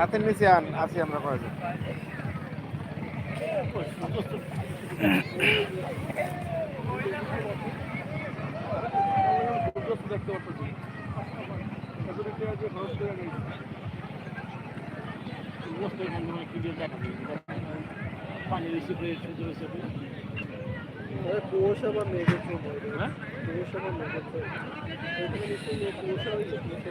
ছাতের নিচে আন আছি আমরা কয়েকজন। মেঘের হ্যাঁ? পৌরসভা মেঘের ওইখানে নিশ্চয়ই পৌরসভা হয়েছে পৌরসভা ওটা আবহাওয়া তো আবহাওয়া ওই যে কুয়াশা হয়েছে কুয়াশা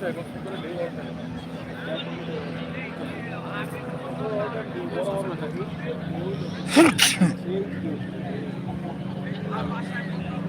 চাই কষ্ট করে লেউ ওয়াটার বড় বড় থাকি পানি উঠে গেছে একটু নদীর যে সময় ঢেউ যায়, এখান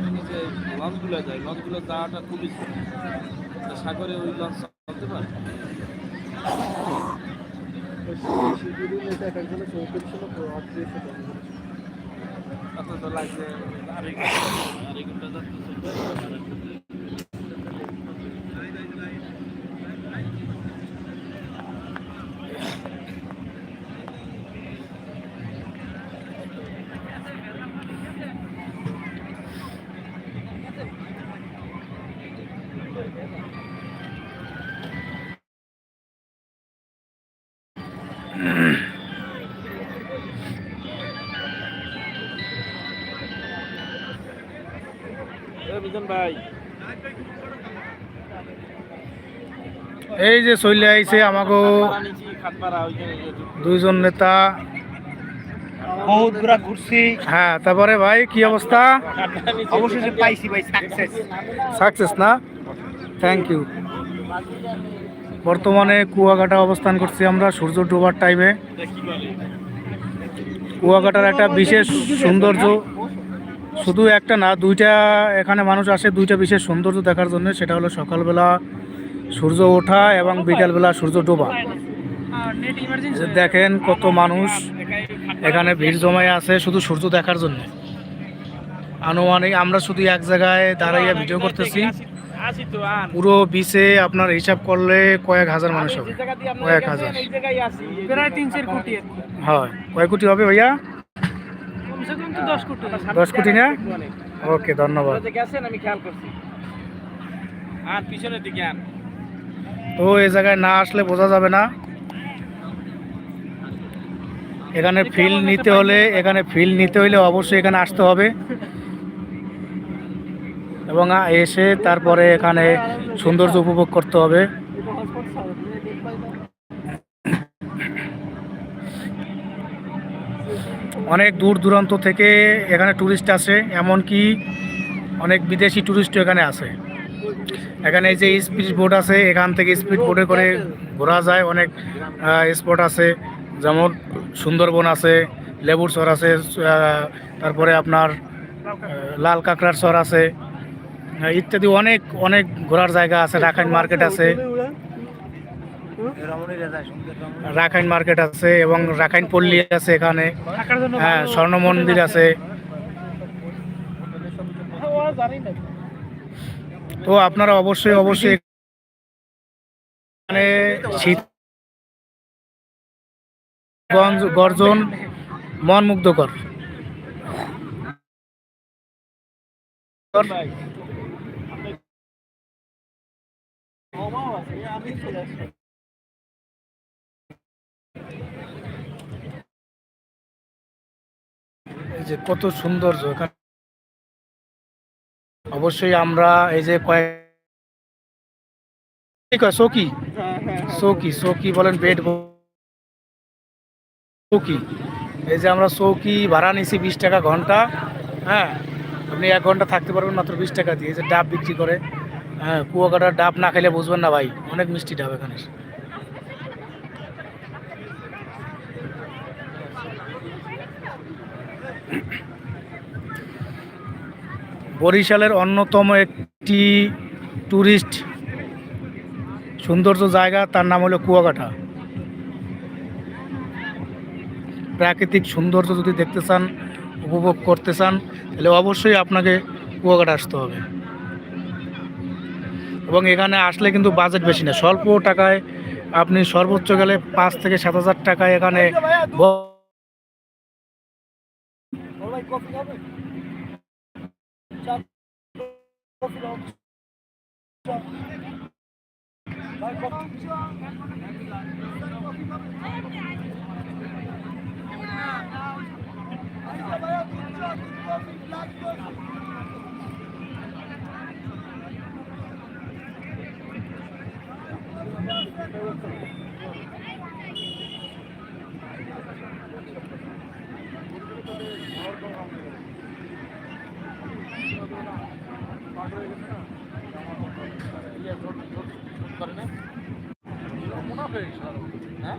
সেনবাটিনে যে লঞ্চগুলো যায়, লঞ্চগুলো যাওয়াটা খুবই সাগরে ওই লঞ্চ চলতে পারে। কত তো লাগছে আড়াই ঘণ্টা আড়াই বিজন ভাই। এই যে চলে আইছে আমাকে দুইজন নেতা। বহুত ঘোরা ঘুরছি। হ্যাঁ তারপরে ভাই কি অবস্থা? অবশেষে পাইছি ভাই সাকসেস সাকসেস না? থ্যাংক ইউ বর্তমানে কুয়াকাটা অবস্থান করছি আমরা সূর্য ডোবার টাইমে কুয়াকাটার একটা বিশেষ সৌন্দর্য শুধু একটা না দুইটা এখানে মানুষ আসে দুইটা বিশেষ সৌন্দর্য দেখার জন্য। সেটা হলো সকালবেলা সূর্য ওঠা এবং বিকালবেলা সূর্য ডোবা। দেখেন কত মানুষ এখানে ভিড় জমায় আছে শুধু সূর্য দেখার জন্য। আনুমানিক আমরা শুধু এক জায়গায় দাঁড়াইয়া ভিডিও করতেছি। পুরো বিচে আপনার হিসাব করলে কয়েক হাজার মানুষ হবে। কয়েক হাজার। প্রায় তিন কোটি হয়। কয় কোটি হবে ভাইয়া? দশ কোটি। না? ওকে ধন্যবাদ। আমি খেয়াল করছি। আর পিছনের দিকে আন তো এই জায়গায় না আসলে বোঝা যাবে না। এখানে ফিল নিতে হলে এখানে ফিল নিতে হলে অবশ্যই এখানে আসতে হবে। এবং এসে তারপরে এখানে সৌন্দর্য উপভোগ করতে হবে। অনেক দূর দূরান্ত থেকে এখানে ট্যুরিস্ট আসে, এমনকি অনেক বিদেশি ট্যুরিস্ট এখানে আসে। এখানে যে স্পিড বোট আছে, এখান থেকে স্পিড বোটে করে ঘোরা যায়। অনেক স্পট আছে, যেমন সুন্দরবন আছে, লেবুর চর আছে তারপরে আপনার লাল কাঁকড়ার চর আছে ইত্যাদি অনেক অনেক ঘোরার জায়গা আছে, রাখাইন মার্কেট আছে। রাখাইন মার্কেট আছে এবং রাখাইন পল্লী আছে এখানে। হ্যাঁ স্বর্ণ মন্দির আছে। তো আপনারা অবশ্যই অবশ্যই এখানে শীত গর্জন মন মুগ্ধকর। আমি এই যে কত সৌন্দর্য অবশ্যই আমরা এই যে কয়েক সৌকি? চৌকি চৌকি বলেন বেড চৌকি এই যে আমরা চৌকি ভাড়া নিছি বিশ টাকা ঘণ্টা হ্যাঁ? আপনি এক ঘণ্টা থাকতে পারবেন মাত্র বিশ টাকা দিয়ে। যে ডাব বিক্রি করে হ্যাঁ কুয়াকাটার ডাব না খেলে বুঝবেন না ভাই, অনেক মিষ্টি ডাব এখানে। বরিশালের অন্যতম একটি ট্যুরিস্ট সৌন্দর্য জায়গা, তার নাম হলো কুয়াকাটা। প্রাকৃতিক সৌন্দর্য যদি দেখতে চান, উপভোগ করতে চান, তাহলে অবশ্যই আপনাকে কুয়াকাটা আসতে হবে। এবং এখানে আসলে কিন্তু বাজেট বেশি না, স্বল্প টাকায় আপনি সর্বোচ্চ গেলে পাঁচ থেকে সাত হাজার টাকায় এখানে ব- ভাই কফি খাবে চা কফি দাও চা। ভাই কফি হ্যাঁ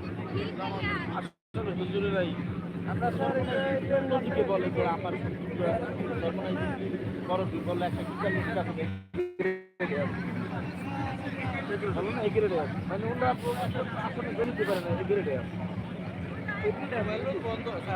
না কা আমরা নদীকে বলে যে আমার বড় বললে একটা বিজ্ঞানী টাকা দেয় ভালো না এগিয়ে দেয় মানে ওরা আসলে গণিতে পারে না এগিয়ে দেয় বন্ধ আছে